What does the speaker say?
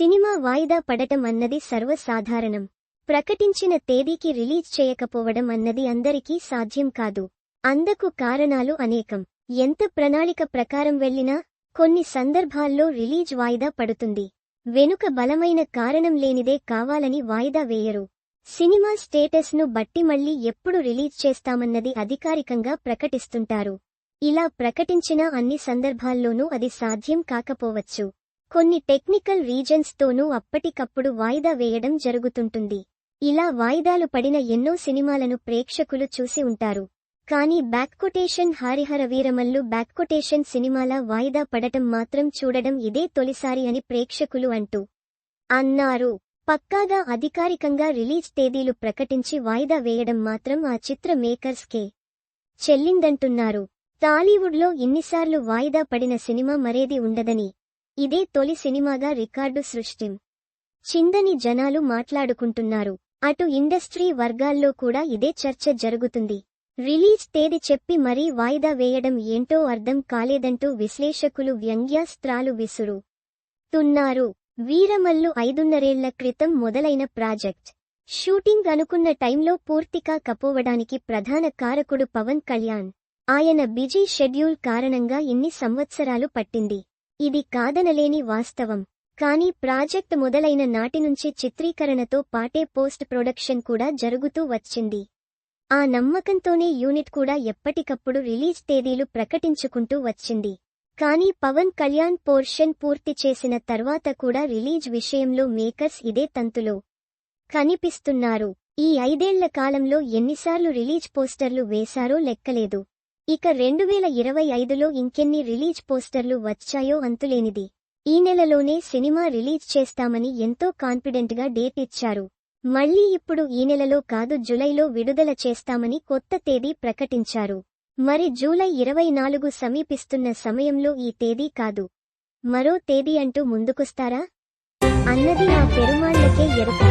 Cinema వాయిదా పడటం అన్నది సర్వసాధారణం. ప్రకటించిన తేదీకి రిలీజ్ చేయకపోవడం అన్నది అందరికీ సాధ్యం కాదు. అందకు కారణాలు అనేకం. ఎంత ప్రణాళిక ప్రకారం వెళ్ళినా కొన్ని సందర్భాల్లో రిలీజ్ వాయిదా పడుతుంది. వెనుక బలమైన కారణం లేనిదే కావాలని వాయిదా వేయరు. సినిమా స్టేటస్ను బట్టి మళ్ళీ ఎప్పుడు రిలీజ్ చేస్తామన్నది అధికారికంగా ప్రకటిస్తుంటారు. ఇలా ప్రకటించిన అన్ని సందర్భాల్లోనూ అది సాధ్యం కాకపోవచ్చు. కొన్ని టెక్నికల్ రీజన్స్ తోనూ అప్పటికప్పుడు వాయిదా వేయడం జరుగుతుంటుంది. ఇలా వాయిదాలు పడిన ఎన్నో సినిమాలను ప్రేక్షకులు చూసి ఉంటారు. కానీ బ్యాక్కొటేషన్ హారిహర వీరమల్లు బ్యాక్కొటేషన్ సినిమాల వాయిదా పడటం మాత్రం చూడడం ఇదే తొలిసారి అని ప్రేక్షకులు అంటూ అన్నారు. పక్కాగా అధికారికంగా రిలీజ్ తేదీలు ప్రకటించి వాయిదా వేయడం మాత్రం ఆ చిత్ర మేకర్స్కే చెల్లిందంటున్నారు. టాలీవుడ్లో ఇన్నిసార్లు వాయిదా పడిన సినిమా మరేది ఉండదని ఇదే తొలి సినిమాగా రికార్డు సృష్టిం. చిందని జనాలు మాట్లాడుకుంటున్నారు. అటు ఇండస్ట్రీ వర్గాల్లో కూడా ఇదే చర్చ జరుగుతుంది. రిలీజ్ తేదీ చెప్పి మరీ వాయిదా వేయడం ఏంటో అర్థం కాలేదంటూ విశ్లేషకులు వ్యంగ్యాస్త్రాలు విసురు తున్నారు వీరమల్లు ఐదున్నరేళ్ళ క్రితం మొదలైన ప్రాజెక్ట్. షూటింగ్ అనుకున్న టైంలో పూర్తిగా కపోవడానికి ప్రధాన కారకుడు పవన్ కళ్యాణ్. ఆయన బిజీ షెడ్యూల్ కారణంగా ఇన్ని సంవత్సరాలు పట్టింది. ఇది కాదనలేని వాస్తవం. కానీ ప్రాజెక్ట్ మొదలైన నాటి నుంచి చిత్రీకరణతో పాటే పోస్ట్ ప్రొడక్షన్ కూడా జరుగుతూ వచ్చింది. ఆ నమ్మకంతోనే యూనిట్ కూడా ఎప్పటికప్పుడు రిలీజ్ తేదీలు ప్రకటించుకుంటూ వచ్చింది. కానీ పవన్ కళ్యాణ్ పోర్షన్ పూర్తి చేసిన తర్వాత కూడా రిలీజ్ విషయంలో మేకర్స్ ఇదే తంతులో కనిపిస్తున్నారు. ఈ ఐదేళ్ళ కాలంలో ఎన్నిసార్లు రిలీజ్ పోస్టర్లు వేశారో లెక్కలేదు. ఇక రెండు వేల ఇరవై ఐదులో ఇంకెన్ని రిలీజ్ పోస్టర్లు వచ్చాయో అంతులేనిది. ఈ నెలలోనే సినిమా రిలీజ్ చేస్తామని ఎంతో కాన్ఫిడెంట్గా డేట్ ఇచ్చారు. మళ్ళీ ఇప్పుడు ఈ నెలలో కాదు జులైలో విడుదల చేస్తామని కొత్త తేదీ ప్రకటించారు. మరి జూలై ఇరవై నాలుగు సమీపిస్తున్న సమయంలో ఈ తేదీ కాదు. మరో తేదీ అంటూ ముందుకొస్తారా? అన్నది ఆ పెరుమాళ్ళకే ఎరుక.